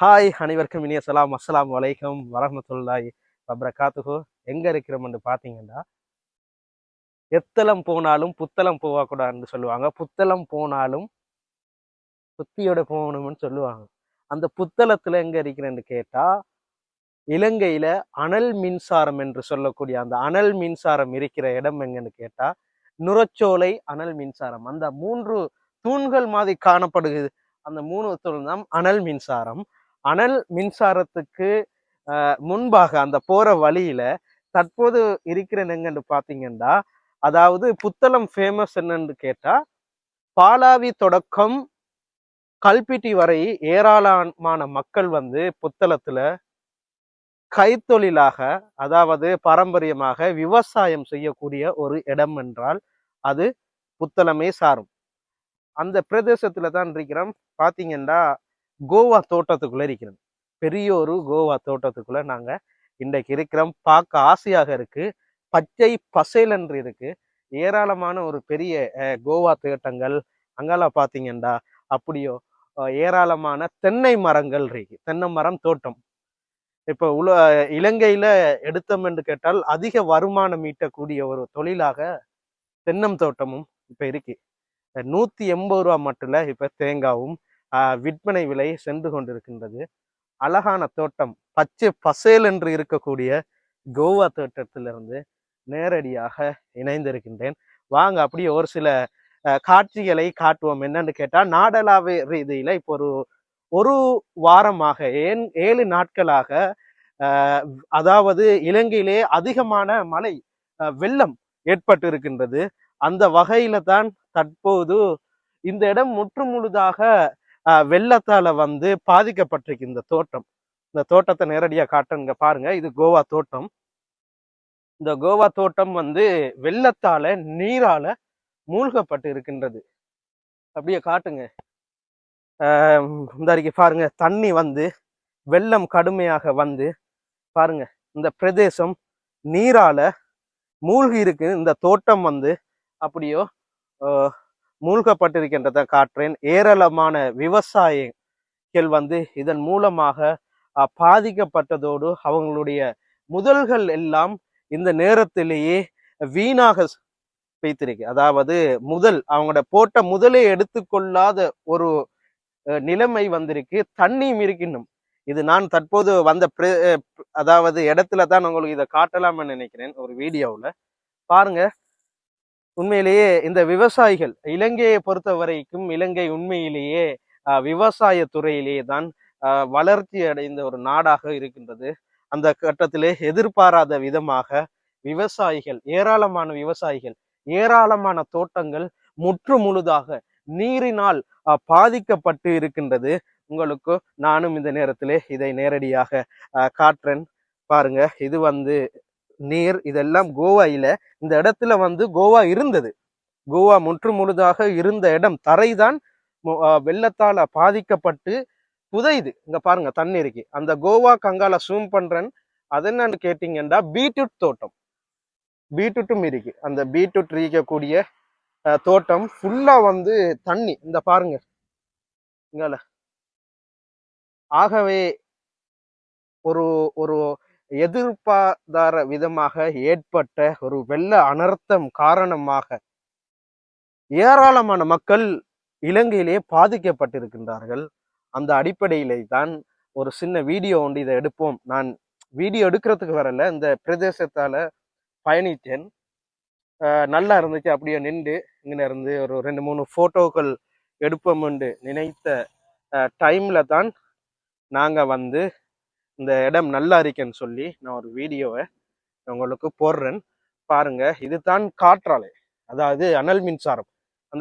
Hi அனைவருக்கும் இனிய சலாம். அஸ்ஸலாமு அலைக்கும் வரஹ்மத்துல்லாஹி காத்துகோ எங்க இருக்கிறோம்னு பார்த்தீங்கன்னா எத்தலம் போனாலும் புத்தளம் போகக்கூடாதுன்னு சொல்லுவாங்க. புத்தளம் போனாலும் புத்தியோட போகணும்னு சொல்லுவாங்க. அந்த புத்தளத்துல எங்க இருக்கிறேன்னு கேட்டா இலங்கையில அனல் மின்சாரம் என்று சொல்லக்கூடிய அந்த அனல் மின்சாரம் இருக்கிற இடம் எங்கன்னு கேட்டால் நுரச்சோலை அனல் மின்சாரம். அந்த மூன்று தூண்கள் மாதிரி காணப்படுகிறது. அந்த மூணு தூண் தான் அனல் மின்சாரம். அனல் மின்சாரத்துக்கு முன்பாக அந்த போற வழியில தற்போது இருக்கிற எங்கன்னு பாத்தீங்கன்னா அதாவது புத்தளம் ஃபேமஸ் என்னன்னு கேட்டா பாலாவி தொடக்கம் கல்பிட்டி வரை ஏராளமான மக்கள் வந்து புத்தளத்துல கைத்தொழிலாக அதாவது பாரம்பரியமாக விவசாயம் செய்யக்கூடிய ஒரு இடம் என்றால் அது புத்தளமே சாரும். அந்த பிரதேசத்துல தான் இருக்கிறோம். பாத்தீங்கன்னா கோவா தோட்டத்துக்குள்ள இருக்கிறோம். பெரிய ஒரு கோவா தோட்டத்துக்குள்ள நாங்க இன்றைக்கு இருக்கிறோம். பார்க்க ஆசையாக இருக்கு. பச்சை பசேல் என்று இருக்கு. ஏராளமான ஒரு பெரிய கோவா தோட்டங்கள். அங்கால பாத்தீங்கன்னா அப்படியோ ஏராளமான தென்னை மரங்கள் இருக்கு. தென்னை மரம் தோட்டம். இப்ப உல இலங்கையில எடுத்தோம் என்று கேட்டால் அதிக வருமானம் ஈட்டக்கூடிய ஒரு தொழிலாக தென்னம் தோட்டமும் இப்ப இருக்கு. நூற்றி எண்பது ரூபா மட்டும் இப்போ தேங்காவும் விற்பனை விலை சென்று கொண்டிருக்கின்றது. அழகான தோட்டம். பச்சை பசேல் என்று இருக்கக்கூடிய கோவா தோட்டத்திலிருந்து நேரடியாக இணைந்திருக்கின்றேன். வாங்க அப்படியே ஒரு சில காட்சிகளை காட்டுவோம். என்னன்னு கேட்டால் நாடளாவிய ரீதியில் இப்போ ஒரு ஒரு வாரமாக ஏன் ஏழு நாட்களாக அதாவது இலங்கையிலே அதிகமான மழை வெள்ளம் ஏற்பட்டு இருக்கின்றது அந்த வகையில தான் தற்போது இந்த இடம் முற்று முழுதாக வெள்ளத்தால வந்து பாதிக்கப்பட்டிருக்கு இந்த தோட்டம். இந்த தோட்டத்தை நேரடியாக காட்டுங்க பாருங்க. இது கோவா தோட்டம். இந்த கோவா தோட்டம் வந்து வெள்ளத்தால நீரால மூழ்கப்பட்டு இருக்கின்றது அப்படியே காட்டுங்க. இந்த அறிக்கை பாருங்க. தண்ணி வந்து வெள்ளம் கடுமையாக வந்து பாருங்க. இந்த பிரதேசம் நீரால மூழ்கி இருக்கு இந்த தோட்டம் வந்து அப்படியோ? மூழ்கப்பட்டிருக்கின்றத மூழ்கப்பட்டிருக்கின்றதை காட்டுறேன் ஏராளமான விவசாயிகள் வந்து இதன் மூலமாக பாதிக்கப்பட்டதோடு அவங்களுடைய முதல்கள் எல்லாம் இந்த நேரத்திலேயே வீணாக வைத்திருக்கு. அதாவது முதல் அவங்களோட போட்ட முதலே எடுத்துக்கொள்ளாத ஒரு நிலைமை வந்திருக்கு. தண்ணியும் இருக்கின்னும். இது நான் தற்போது வந்த அதாவது இடத்துல தான் உங்களுக்கு இதை காட்டலாம்னு நினைக்கிறேன். ஒரு வீடியோவில். பாருங்க. உண்மையிலேயே இந்த விவசாயிகள் இலங்கையை பொறுத்த வரைக்கும் இலங்கை உண்மையிலேயே விவசாய துறையிலேயே தான் வளர்ச்சி அடைந்த ஒரு நாடாக இருக்கின்றது. அந்த கட்டத்திலே எதிர்பாராத விதமாக விவசாயிகள் ஏராளமான விவசாயிகள் ஏராளமான தோட்டங்கள் முற்று முழுதாக நீரினால் பாதிக்கப்பட்டு இருக்கின்றது. உங்களுக்கு நானும் இந்த நேரத்திலே இதை நேரடியாக காட்டுறேன். பாருங்க இது வந்து நீர் இதெல்லாம் கோவாயில இந்த இடத்துல வந்து கோவா இருந்தது. கோவா முற்று முழுதாக இருந்த இடம் தரைதான் வெள்ளத்தால பாதிக்கப்பட்டு புதையுது. இங்க பாருங்க தண்ணி இருக்கு அந்த கோவா கங்கால சூம் பண்றேன். அது என்னன்னு கேட்டீங்கன்னா பீட்ரூட் தோட்டம். பீட்ரூட்டும் இருக்கு. அந்த பீட்ரூட் இருக்கக்கூடிய தோட்டம் ஃபுல்லா வந்து தண்ணி. இந்த பாருங்க. இங்கால. ஆகவே ஒரு ஒரு எதிர்பாராத விதமாக ஏற்பட்ட ஒரு வெள்ள அனர்த்தம் காரணமாக ஏராளமான மக்கள் இலங்கையிலே பாதிக்கப்பட்டிருக்கின்றார்கள். அந்த அடிப்படையிலே தான் ஒரு சின்ன வீடியோ ஒன்று இதை எடுப்போம். நான் வீடியோ எடுக்கிறதுக்கு வரல. இந்த பிரதேசத்தால் பயணித்தேன். நல்லா இருந்துச்சு. அப்படியே நின்று இங்கே இருந்து ஒரு ரெண்டு மூணு ஃபோட்டோக்கள் எடுப்போம்னு நினைத்த டைமில் தான் நாங்கள் வந்து இந்த இடம் நல்லா இருக்கேன்னு சொல்லி நான் ஒரு வீடியோவை உங்களுக்கு போடுறேன். பாருங்க இதுதான் காற்றாலை. அதாவது அனல் மின்சாரம்.